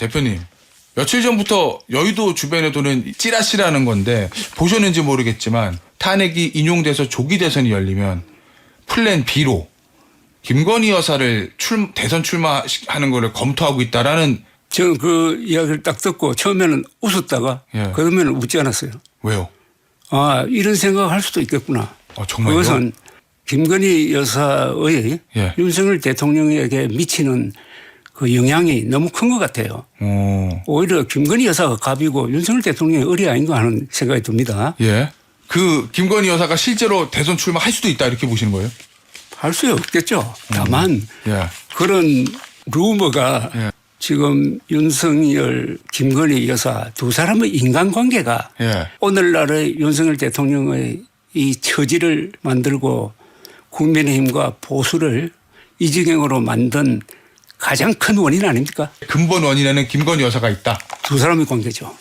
대표님, 며칠 전부터 여의도 주변에 도는 찌라시라는 건데 보셨는지 모르겠지만 탄핵이 인용돼서 조기 대선이 열리면 플랜 B로 김건희 여사를 출, 대선 출마하는 거를 검토하고 있다라는 저는 그 이야기를 딱 듣고 처음에는 웃었다가 예. 그러면 웃지 않았어요. 왜요? 아 이런 생각을 할 수도 있겠구나. 어, 정말요? 그것은 김건희 여사의 예. 윤석열 대통령에게 미치는 그 영향이 너무 큰 것 같아요. 어, 오히려 김건희 여사가 갑이고 윤석열 대통령이 을이 아닌가 하는 생각이 듭니다. 예. 그 김건희 여사가 실제로 대선 출마할 수도 있다 이렇게 보시는 거예요? 할 수 없겠죠. 다만 예. 그런 루머가 예. 지금 윤석열, 김건희 여사 두 사람의 인간관계가 예. 오늘날의 윤석열 대통령의 이 처지를 만들고 국민의힘과 보수를 이 지경으로 만든 가장 큰 원인 아닙니까? 근본 원인에는 김건희 여사가 있다. 두 사람의 관계죠.